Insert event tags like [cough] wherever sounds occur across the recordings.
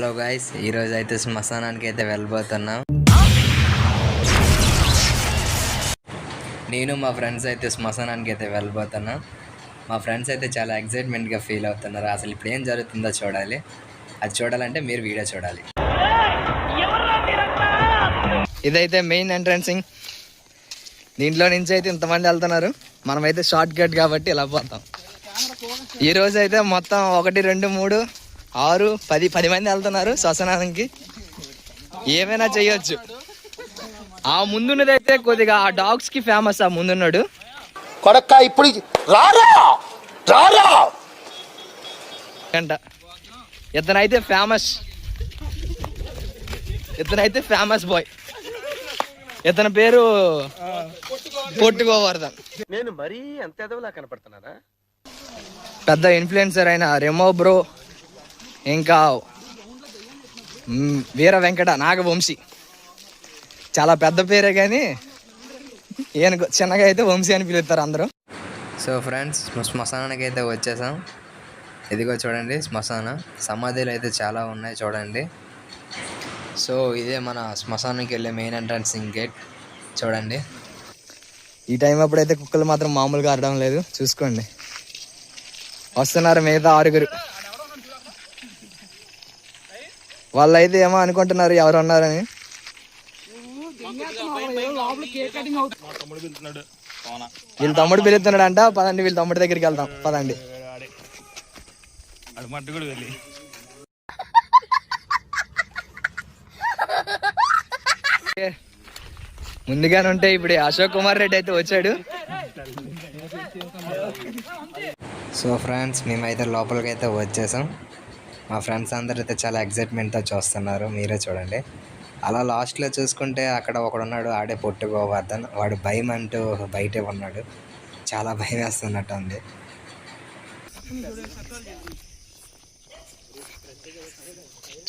Hello guys ఈరోజు అయితే శ్మశానానికి అయితే వెళ్ళబోతున్నాం. నేను మా ఫ్రెండ్స్ అయితే శ్మశానానికి అయితే వెళ్ళబోతున్నాం. మా ఫ్రెండ్స్ అయితే చాలా ఎక్సైట్మెంట్గా ఫీల్ అవుతున్నారు. అసలు ఇప్పుడు ఏం జరుగుతుందో చూడాలి. అది చూడాలంటే మీరు వీడియో చూడాలి. ఇదైతే మెయిన్ ఎంట్రన్సింగ్ దీంట్లో నుంచి అయితే ఇంతమంది వెళ్తున్నారు. మనమైతే షార్ట్ కట్ కాబట్టి ఇలా పోతాం. ఈ అయితే మొత్తం ఒకటి రెండు మూడు ఆరు పది పది మంది వెళ్తున్నారు శ్వసనానికి ఏమైనా చేయొచ్చు. ఆ ముందున్నదైతే కొద్దిగా ఆ డాగ్స్కి ఫేమస్ ఆ ముందున్నాడు. కొడక్క ఇప్పుడు రారా? రారా? అంట ఇతనైతే ఫేమస్ ఇతనైతే ఫేమస్ బాయ్ ఇతని పేరు పొట్టుకోవర్ధన్ నేను మరీ అంత ఎదవలా కనపడుతున్నారా పెద్ద ఇన్ఫ్లుయెన్సర్ అయిన రెమో బ్రో. ఇంకా వీర వెంకట నాగవంశీ. చాలా పెద్ద పేరే కానీ ఈయన చిన్నగా అయితే వంశీ అని పిలుస్తారు అందరూ. సో ఫ్రెండ్స్ శ్మశానానికి అయితే వచ్చేసాం. ఇదిగో చూడండి శ్మశానం. సమాధులు అయితే చాలా ఉన్నాయి చూడండి. సో ఇదే మన శ్మశానానికి వెళ్ళే మెయిన్ ఎంట్రన్స్ గేట్ చూడండి. ఈ టైం అప్పుడైతే కుక్కలు మాత్రం మామూలుగా ఆడడం లేదు. చూసుకోండి. వస్తున్నారు మిగతా ఆరుగురు. వాళ్ళైతే ఏమో అనుకుంటున్నారు ఎవరు అన్నారని వీళ్ళ తమ్ముడు పిలుస్తున్నాడు అంట పదండి వీళ్ళ తమ్ముడి దగ్గరికి వెళ్దాం పదండి. ముందుగానే ఉంటే ఇప్పుడు అశోక్ కుమార్ రెడ్డి అయితే వచ్చాడు. సో ఫ్రెండ్స్ మేమైతే లోపలికి అయితే వచ్చేసాం. మా ఫ్రెండ్స్ అందరూ అయితే చాలా ఎగ్జైట్మెంట్తో చూస్తున్నారు. మీరే చూడండి. అలా లాస్ట్లో చూసుకుంటే అక్కడ ఒకడు ఉన్నాడు ఆడే పొట్టుకోవర్ధన్ వాడు భయం అంటూ బయటే ఉన్నాడు. చాలా భయం వేస్తున్నట్టు ఉంది.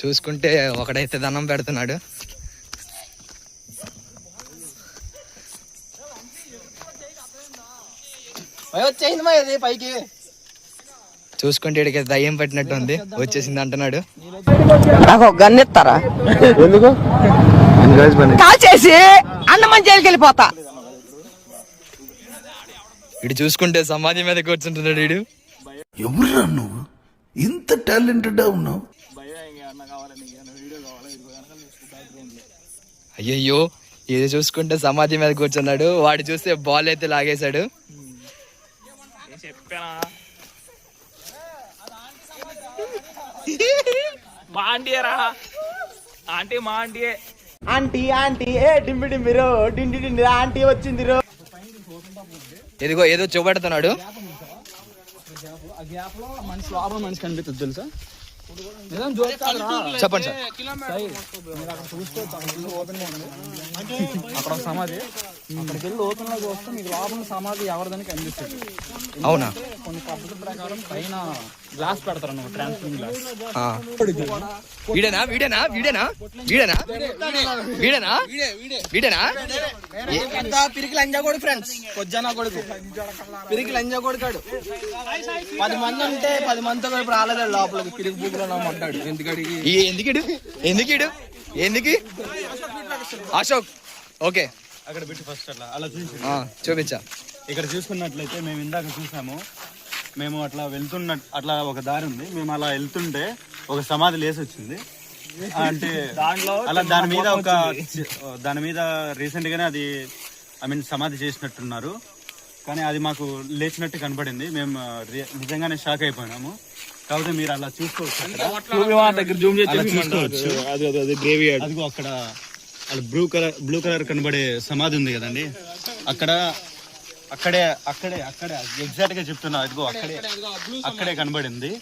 చూసుకుంటే ఒకడైతే దండం పెడుతున్నాడు. వచ్చేసింది మా ఇది పైకి. చూసుకుంటే ఇక్కడికి దయ్యం పెట్టినట్టు ఉంది. వచ్చేసింది అంటున్నాడు. నాకు ఒక గన్ ఇస్తారా? ఎందుకు? కాల్ చేసి అన్నమని జైలుకి వెళ్ళిపోతా ఇటు చూసుకుంటే సమాధి మీద కూర్చుంటున్నాడు వీడు. ఎవరురా నువ్వు? ఇంత టాలెంటెడ్ ఉన్నావు? అయ్యయ్యో ఇది చూసుకుంటే సమాధి మీద కూర్చున్నాడు. వాడు చూస్తే బాల్ అయితే లాగేశాడు. చెప్పానా? [laughs] మా ఆంటీ రా. ఆంటీ మా ఆంటీయే. ఆంటీ ఆంటీ ఏ డింబి డింబిరో డిండి డిండి ఆంటీ వచ్చింది రో. ఇదిగో ఏదో చూపెడుతున్నాడు. చెప్పండి సార్. అక్కడ సమాధి. అక్కడికి వెళ్ళి ఓపెన్లో చూస్తే మీకు లోపల సమాధి ఎవరిదని కనిపిస్తుంది. అవునా? కొన్ని పద్ధతుల ప్రకారం పైన గ్లాస్ పెడతారు అన్నమాట ట్రాన్స్పరెంట్ గ్లాస్. వీడేనా? వీడేనా? వీడేనా? వీడేనా? వీడేనా? వీడేనా? పెద్ద పిరికి లంజా కొడుకు ఫ్రెండ్స్ పొజ్జన కొడుకు. పిరికి లంజా కొడుకాడు. పది మంది ఉంటే పది మందితో కలిపి రాలేదు లోపలికి. పిరికి బూకులో నమ్మంటాడు ఎందుకడి ఎందుకిడు ఎందుకిడు ఎందుకు అశోక్. ఓకే. అక్కడ పెట్టి ఫస్ట్ అలా చూసి ఆ, చూపించా. ఇక్కడ చూసుకున్నట్లయితే మేము ఇందాక చూసాము. మేము అట్లా వెళ్తున్న అట్లా ఒక దారి ఉంది. మేము అలా వెళ్తుంటే ఒక సమాధి లేసి వచ్చింది. అంటే దాంట్లో అలా దాని మీద ఒక దాని మీద రీసెంట్ గానే అది ఐ మీన్ సమాధి చేసినట్టున్నారు. కానీ అది మాకు లేచినట్టు కనపడింది మేము నిజంగానే షాక్ అయిపోయినాము. కాబట్టి మీరు అలా చూసుకోవచ్చు అక్కడ. దగ్గర జూమ్ అలా చూసుకోవచ్చు. అది అది అది గ్రేవీ అదిగో అక్కడ అది బ్లూ కలర్ బ్లూ కలర్ కనబడే సమాధి ఉంది కదండి. అక్కడ అక్కడే అక్కడే అక్కడే. ఎగ్జాక్ట్గా చెప్తున్నా. అదిగో అక్కడే అక్కడే. కనబడింది.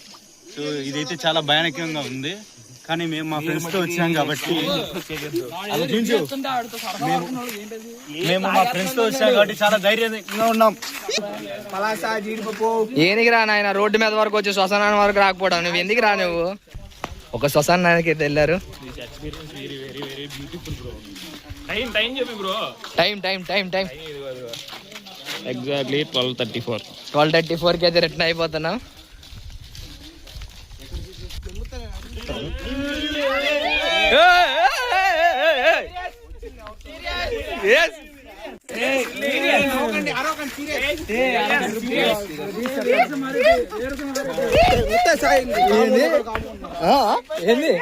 సో ఇదైతే చాలా భయానకంగా ఉంది. కానీ మేము మా ఫ్రెండ్స్తో వచ్చాం కాబట్టి. మేము- మేము మా ఫ్రెండ్స్తో వచ్చాం కాబట్టి చాలా ధైర్యంగా ఉన్నాం. పలాసా జీడిపప్పు. ఏనికి రా నాయన? రోడ్డు మీద వరకు వచ్చి శ్మశానం వరకు రాకపోవడం. నువ్వు ఎందుకు రా నువ్వు? ఒక శ్మశానానికి అయితే వెళ్ళారు. టైం టైం చెప్పి bro time time time time exactly twelve thirty four twelve thirty ఫోర్కి అయితే రిటర్న్ అయిపోతున్నాం ఏంది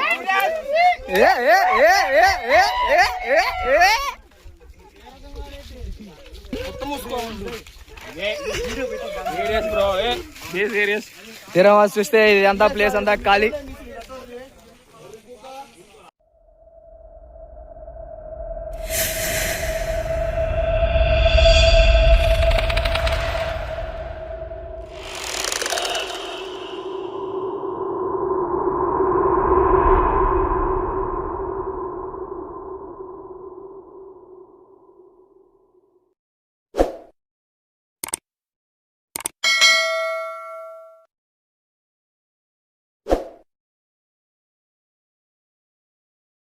ఏ, ఏ, ఏ, ఏ, ఏ, ఏ, ఏ, ఏ. తీరా చూస్తే ఇది అంతా ప్లేస్ అంతా ఖాళీ.